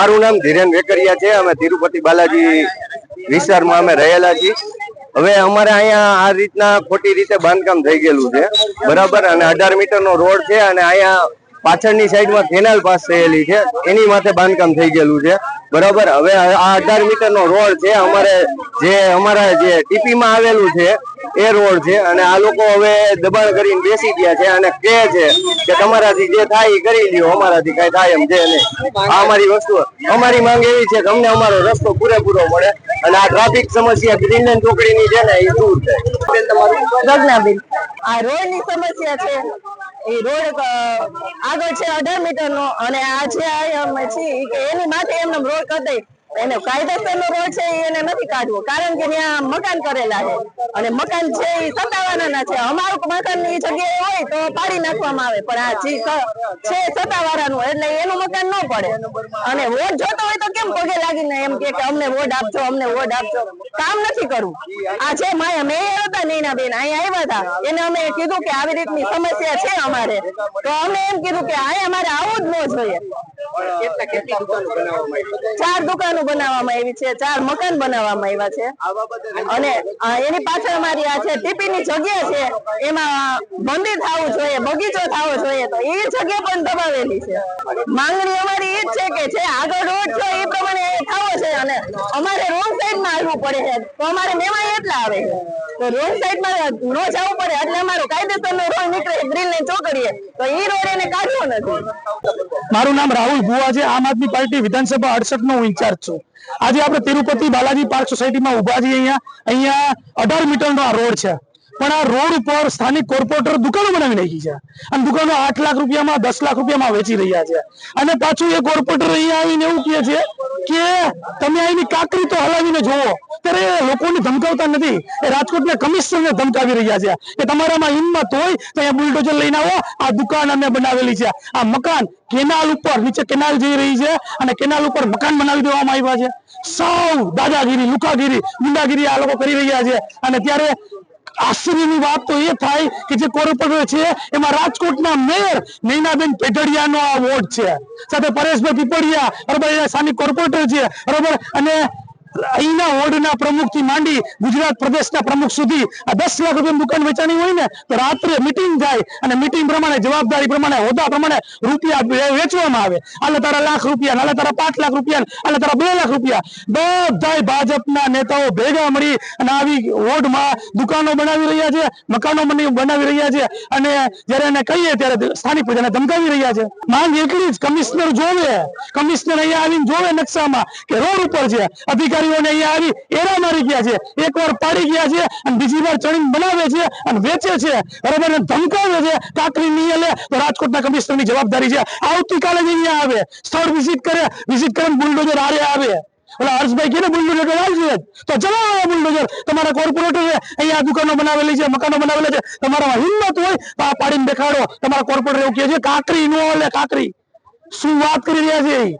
મારું નામ ધીરેન વેકરિયા છે. અમે તિરુપતિ બાલાજી વિસ્તારમાં અમે રહેલા છીએ. હવે અમારે અહીંયા આ રીતના ખોટી રીતે બાંધકામ થઈ ગયેલું છે. બરાબર? અને અઢાર મીટરનો રોડ છે અને અહીંયા પાછળની સાઈડમાં કેનાલ પાસ થયેલી છે. એની માથે બાંધકામ થઈ ગયેલું છે. બરાબર? હવે આ અઢાર મીટરનો રોડ છે. અમારે જે, અમારા જે ટીપીમાં આવેલું છે એ રોડ છે અને આ લોકો હવે દબાણ કરીને બેસી ગયા છે અને કહે છે કે તમારાથી જે થાય એ કરી લ્યો, અમારાથી કઈ થાય એમ છે નહીં. આ અમારી વસ્તુ અમારી માંગ એવી છે કે અમને અમારો રસ્તો પૂરેપૂરો મળે અને આ ટ્રાફિક સમસ્યા ગ્રીનલેન્ડ ચોકડીની છે ને એ દૂર થાય. તમારું આ રોડની સમસ્યા છે. એ રોડ આગળ છે અઢાર મીટર નો અને આ આ અમે એની માથે એમને રોડ કરી એને કાયદેસરનો રોડ છે એને નથી કાઢવો. કારણ કે ત્યાં મકાન કરેલા છે. અને મકાન છે એ સત્તાવાળાના છે. અમારું મકાનની જગ્યાએ હોય તો પાડી નાખવામાં આવે, પણ આ જી છે સત્તાવાળાનું, એટલે એનું મકાન ન પડે. અને વોટ જોતો હોય તો કેમ પગે લાગીને એમ કે અમને વોટ આપજો, અમને વોટ આપજો? કામ નથી કરવું. આ છે માયા મેયર હતા નૈના બેન, અહીંયા આવ્યા હતા. એને અમે કીધું કે આવી રીતની સમસ્યા છે અમારે. તો અમે એમ કીધું કે અહીંયા અમારે આવું જ ન જોઈએ. ચાર દુકાનો બનાવવામાં આવી છે ચાર મકાન બનાવવામાં આવ્યા છે. અને એની પાછળ અમારી આ છે ટીપી ની જગ્યા છે એમાં મંદિર થવું જોઈએ બગીચો થવો જોઈએ તો એ જગ્યા પણ દબાવેલી છે. માંગણી અમારી એ જ છે કે જે આગળ રોડ છે એ પ્રમાણે થવો છે અને અમારે રોંગ સાઈડમાં આવવું પડે છે તો અમારે મેવાય એટલા આવે છે. તો રોંગ સાઈડમાં નો જવું પડે એટલે અમારો કાયદેસર નો રોડ નીકળે ગ્રીન લાઈન ચોકડીએ તો એ રોડ એને કાઢવો નથી. મારું નામ રાહુલ ભુવા આજે આમ આદમી પાર્ટી વિધાનસભા અડસઠ નો ઇન્ચાર્જ છું. આજે આપણે તિરુપતિ બાલાજી પાર્ક સોસાયટીમાં ઊભા છીએ અહીંયા. અહીંયા અઢાર મીટર નો આ રોડ છે. પણ આ રોડ ઉપર સ્થાનિક કોર્પોરેટર દુકાનો બનાવી નાખી છે. અને દુકાનો આઠ લાખ રૂપિયામાં, દસ લાખ રૂપિયામાં વેચી રહ્યા છે. અને પાછું એ કોર્પોરેટર અહીંયા આવીને એવું કહે છે કે તમે અહીંની કાકરી તો હલાવીને જોવો ત્યારે એ લોકોને ધમકાવતા નથી. એ રાજકોટના કમિશનરને ધમકાવી રહ્યા છે. કે તમારામાં હિંમત હોય તો અહીંયા બુલડોઝર લઈને આવો. આ દુકાન અમે બનાવેલી છે. આ મકાન કેનાલ ઉપર, નીચે કેનાલ જઈ રહી છે અને કેનાલ ઉપર મકાન બનાવી દેવામાં આવ્યા છે. સૌ દાદાગીરી લુકાગીરી ગુંડાગીરી આ લોકો કરી રહ્યા છે. અને ત્યારે આશ્ચર્યની વાત તો એ થાય કે જે કોર્પોરેટર છે, એમાં રાજકોટના મેયર નૈનાબેન પેટડિયાનો આ વોર્ડ છે. સાથે પરેશભાઈ પીપળિયા બરોબર સ્થાનિક કોર્પોરેટર છે. બરોબર? અને અહીંના વોર્ડના પ્રમુખથી માંડી ગુજરાત પ્રદેશના પ્રમુખ સુધી આ દસ લાખ રૂપિયા દુકાન વેચાણી હોય ને, તો રાત્રે મિટિંગ થાય અને મિટિંગ પ્રમાણે, જવાબદારી પ્રમાણે, હોદ્દા પ્રમાણે રૂપિયા વેચવામાં આવે. આલે તારા લાખ રૂપિયા, આલે તારા પાંચ લાખ રૂપિયા, આલે તારા બે લાખ રૂપિયા. બધા ભાજપના નેતાઓ ભેગા મળી અને આવી વોર્ડમાં દુકાનો બનાવી રહ્યા છે, મકાનો બની- બનાવી રહ્યા છે અને જ્યારે એને કહીએ ત્યારે સ્થાનિક પ્રજાને ધમકાવી રહ્યા છે. માંગ એટલી જ, કમિશનર જોવે. કમિશનર અહીંયા આવીને જોવે નકશામાં કે રોડ ઉપર છે. અધિકારીઓને અહીંયા આવી એરા મારી ગયા છે. એકવાર પાડી ગયા છે અને બીજી વાર ચણીને બનાવે છે અને વેચે છે. બરાબર? ધમકાવે છે. કાકરી નહીં લે તો રાજકોટના કમિશનરની જવાબદારી છે. આવતીકાલે જ અહીંયા આવે. સ્થળ વિઝિટ કરે. વિઝિટ કરે બુલડોઝર આરે આવે. ઓલા હર્ષભાઈ કે બુલડોઝર આવશે તો ચલાવો બુલડોઝર. તમારા કોર્પોરેટરે અહીંયા દુકાનો બનાવેલી છે, મકાનો બનાવેલા છે. તમારામાં હિંમત હોય તો પાડીને દેખાડો. તમારા કોર્પોરેટર એવું કહે છે કાકરી નો લે કાકરી શું વાત કરી રહ્યા છે?